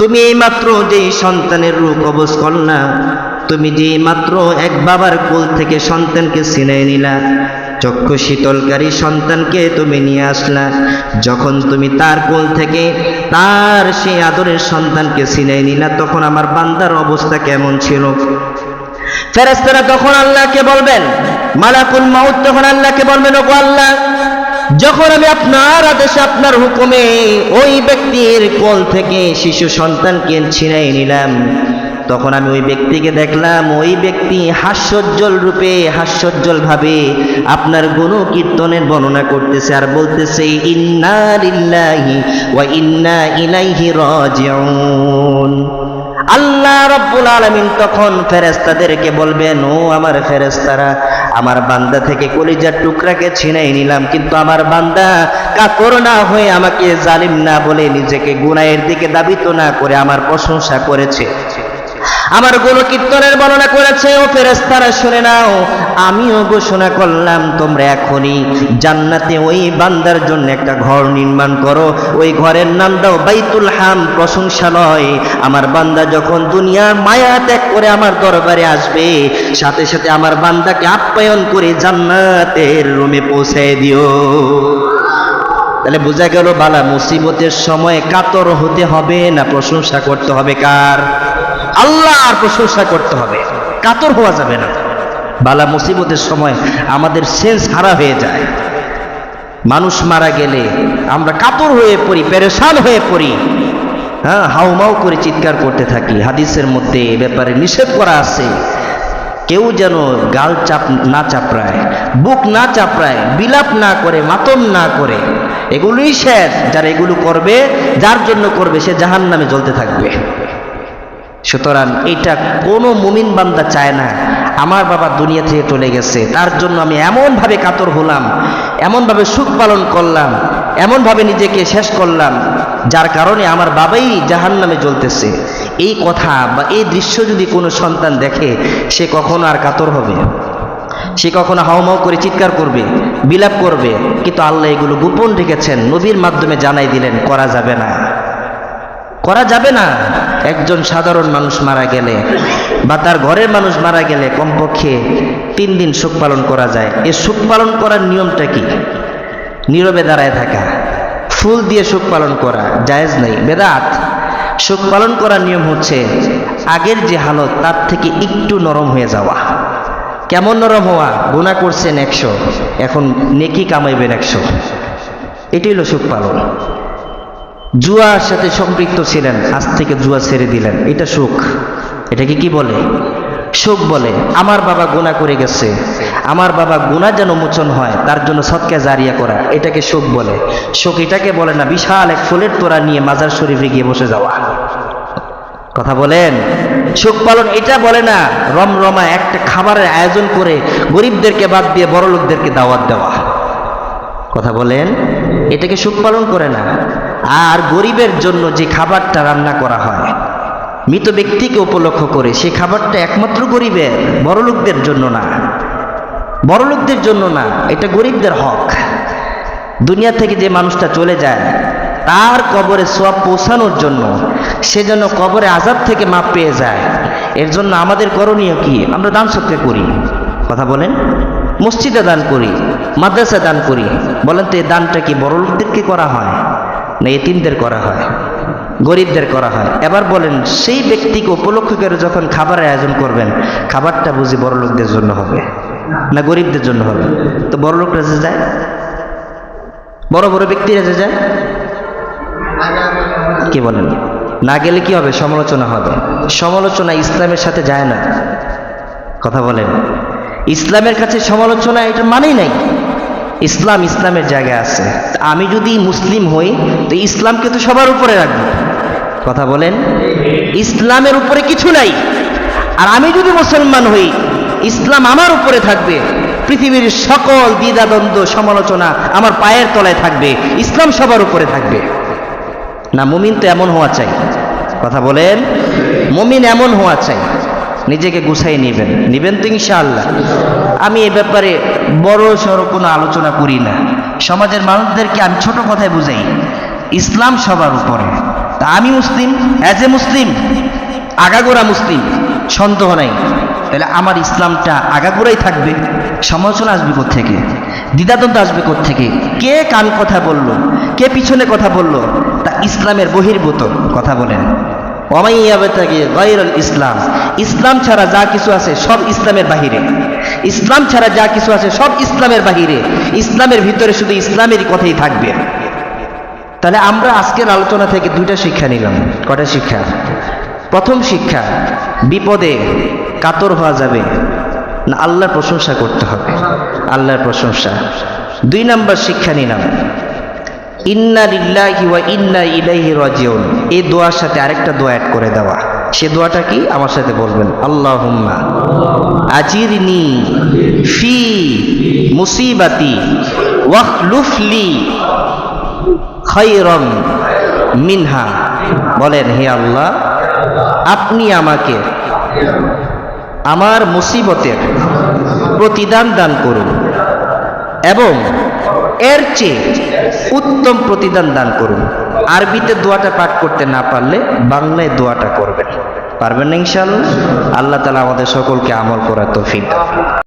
তুমি এইমাত্র যেই সন্তানের রূপ কবজ করলা, তুমি যে মাত্র এক বাবার কোল থেকে সন্তানকে ছিনাই নিলা, চক্ষু শীতলকারী সন্তানকে তুমি নিয়ে আসলা। যখন তুমি তার কোল থেকে তার সেই আদরের সন্তানকে ছিনাই নিলা, তখন আমার বান্দার অবস্থা কেমন ছিল? ফেরেস্তারা তখন আল্লাহকে বলবেন, মালাকুল মাউত তখন আল্লাহকে বলবেন, ওগো আল্লাহ যখন আমি আপনার আদেশে, আপনার হুকুমে ওই ব্যক্তির কোল থেকে শিশু সন্তানকে ছিনাই নিলাম, তখন আমি ওই ব্যক্তিকে দেখলাম, ওই ব্যক্তি হাস্যোজ্জ্বল রূপে হাস্যোজ্জ্বল ভাবে আপনার গুণ কীর্তনের বর্ণনা করতেছে আর বলতেছে, ইন্না লিল্লাহি ওয়া ইন্না ইলাইহি রাজিউন। আল্লাহ রব্বুল আলমিন তখন ফেরেস্তাদেরকে বলবেন, ও আমার ফেরেস্তারা আমার বান্দা থেকে কলিজার টুকরাকে ছিনাই নিলাম, কিন্তু আমার বান্দা কাকর না হয়ে আমাকে জালিম না বলে নিজেকে গুনায়ের দিকে দাবিত না করে আমার প্রশংসা করেছে। আমার গুণ কীর্তনের বর্ণনা করেছে, ও ফেরেস্তারা শুনে নাও, আমিও ঘোষণা করলাম, তোমরা এখনই জান্নাতে ওই বান্দার জন্য একটা ঘর নির্মাণ করো। ওই ঘরের নাম দাও বাইতুল হাম, প্রশংসালয়। আমার বান্দা যখন দুনিয়ার মায়া ত্যাগ করে আমার দরবারে আসবে, সাথে সাথে আমার বান্দাকে আপ্যায়ন করে জান্নাতের রুমে পৌঁছে দিও। তাহলে বোঝা গেল, বালা, মুসিবতের সময় কাতর হতে হবে না প্রশংসা করতে হবে কার? আল্লাহর প্রশংসা করতে হবে। কাতর হওয়া যাবে না। বালা মুসিবতের সময় আমাদের সেন্স হারা হয়ে যায়। মানুষ মারা গেলে আমরা কাতর হয়ে পড়ি, পেরেশান হয়ে পড়ি। হ্যাঁ হাউমাউ করে চিৎকার করতে থাকি। হাদিসের মধ্যে এ ব্যাপারে নিষেধ করা আছে। কেউ যেন গাল চাপ না চাপড়ায়, বুক না চাপড়ায়, বিলাপ না করে, মাতম না করে, এগুলোই শেষ যারা এগুলো করবে, যার জন্য করবে, সে জাহান নামে জ্বলতে থাকবে। সুতরাং এটা কোনো মুমিন বান্দা চায় না। আমার বাবা দুনিয়া থেকে চলে গেছে। তার জন্য আমি এমনভাবে কাতর হলাম, এমনভাবে সুখ পালন করলাম, এমনভাবে নিজেকে শেষ করলাম, যার কারণে আমার বাবাই জাহান নামে জ্বলতেছে। এই কথা বা এই দৃশ্য যদি কোনো সন্তান দেখে, সে কখনো আর কাতর হবে। সে কখনো হাউমাউ করে চিৎকার করবে, বিলাপ করবে, কিন্তু আল্লাহ এগুলো গোপন রেখেছেন, নবীর মাধ্যমে জানাই দিলেন, করা যাবে না। করা যাবে না। একজন সাধারণ মানুষ মারা গেলে বা তার ঘরের মানুষ মারা গেলে কমপক্ষে তিন দিন শোক পালন করা যায়। এ শোক পালন করার নিয়মটা কি? নীরবে দাঁড়ায় থাকা, ফুল দিয়ে শোক পালন করা জায়েজ নেই, বেদাত। শোক পালন করার নিয়ম হচ্ছে আগের যে হালত তার থেকে একটু নরম হয়ে যাওয়া। কেমন নরম হওয়া? গুণা করছেন একশো, এখন নেকি কামাইবেন একশো। এটি হলো সুখ পালন। জুয়ার সাথে সম্পৃক্ত ছিলেন, আজ থেকে জুয়া ছেড়ে দিলেন। এটা সুখ। এটাকে কি বলে? সুখ বলে, আমার বাবা গুণা করে গেছে। আমার বাবা গুণা যেন মোচন হয়, তার জন্য সৎকা জারিয়া করা। এটাকে সুখ বলে। সুখ এটাকে বলে না, বিশাল এক ফুলের তোরা নিয়ে মাজার শরীফে গিয়ে বসে যাওয়া। কথা বলেন? সুখ পালন এটা বলে না, রমরমা একটা খাবারের আয়োজন করে গরিবদেরকে বাদ দিয়ে বড় লোকদেরকে দাওয়াত দেওয়া। কথা বলেন? এটাকে সুখ পালন করে না। আর গরিবের জন্য যে খাবারটা রান্না করা হয়, মৃত ব্যক্তিকে উপলক্ষ করে সে খাবারটা একমাত্র গরিবের বড় লোকদের জন্য না। বড় লোকদের জন্য না, এটা গরিবদের হক। দুনিয়া থেকে যে মানুষটা চলে যায়, তার কবরে সব পৌঁছানোর জন্য সে যেন কবরে আজাদ থেকে মাপ পেয়ে যায়। এর জন্য আমাদের করণীয় কি? আমরা দান সত্যি করি। কথা বলেন? মসজিদে দান করি মাদ্রাসা দান করি। বলেন তো এই দানটা কি বড় লোকদেরকে করা হয়? না এতিমদের করা হয়, গরিবদের করা হয়। এবার বলেন, সেই ব্যক্তিকে উপলক্ষ করে যখন খাবারের আয়োজন করবেন, খাবারটা বুঝি বড় লোকদের জন্য হবে না গরিবদের জন্য হবে? তো বড় লোকরা যে যায়? বড় বড় ব্যক্তিরা যে যায়? কি বলেন? না গেলে কি হবে? সমালোচনা হবে। সমালোচনা ইসলামের সাথে যায় না। কথা বলেন। ইসলামের কাছে সমালোচনা এটা মানেই নাই। ইসলাম ইসলামের জায়গায় আছে। আমি যদি মুসলিম হই, তো ইসলামকে তো সবার উপরে রাখব। কথা বলেন? ইসলামের উপরে কিছু নাই। আর আমি যদি মুসলমান হই, ইসলাম আমার উপরে থাকবে। পৃথিবীর সকল দ্বিধাদ্বন্দ্ব, সমালোচনা আমার পায়ের তলায় থাকবে। ইসলাম সবার উপরে থাকবে। না, মুমিন তো এমন হওয়া চাই। কথা বলেন? মুমিন এমন হওয়া চাই। নিজেকে গুছাই নেবেন। নেবেন তো ইনশাআল্লাহ। আমি এ ব্যাপারে বড় সড়ো কোনো আলোচনা করি না। সমাজের মানুষদেরকে আমি ছোট কথায় বুঝাই। ইসলাম সবার উপরে। তা আমি মুসলিম অ্যাজ এ মুসলিম, আগাগোড়া মুসলিম, সন্দেহ নাই। তাহলে আমার ইসলামটা আগাগোড়াই থাকবে। সমালোচনা আসবে থেকে দ্বিধাদ্বন্দ্ব আসবে থেকে কে কান কথা বলল? কে পিছনে কথা বলল? তা ইসলামের বহির্ভূত কথা বলেন। অমাইয়াবেতাকে গাইরুল ইসলাম। ইসলাম ছাড়া যা কিছু আছে সব ইসলামের বাহিরে। ইসলাম ছাড়া যা কিছু আছে সব ইসলামের বাহিরে। ইসলামের ভিতরে শুধু ইসলামেরই কথাই থাকবে। তাহলে আমরা আজকের আলোচনা থেকে দুইটা শিক্ষা নিলাম। কটা শিক্ষা? প্রথম শিক্ষা, বিপদে কাতর হওয়া যাবে না আল্লাহর প্রশংসা করতে হবে। আল্লাহর প্রশংসা। দুই নম্বর শিক্ষা নিলাম। ইন্না লিল্লাহি ওয়া ইন্না ইলাইহি রাজিউন। এই দোয়ার সাথে আরেকটা দোয়া অ্যাড করে দেওয়া। সে দোয়াটা কি? আমার সাথে বলবেন। আল্লাহুম্মা আজিরনি ফি মুসিবাতি ওয়াখলুফলি খৈরম মিনহা। বলেন, হে আল্লাহ, আপনি আমাকে আমার মুসিবতের প্রতিদান দান করুন এবং এর চেয়ে উত্তম প্রতিদান দান করুন। আরবিতে দোয়াটা পাঠ করতে না পারলে বাংলায় দোয়াটা করবেন। পারবেন না ইনশাল্লাহ আল্লাহ তালা আমাদের সকলকে আমল করা তো দান করুন।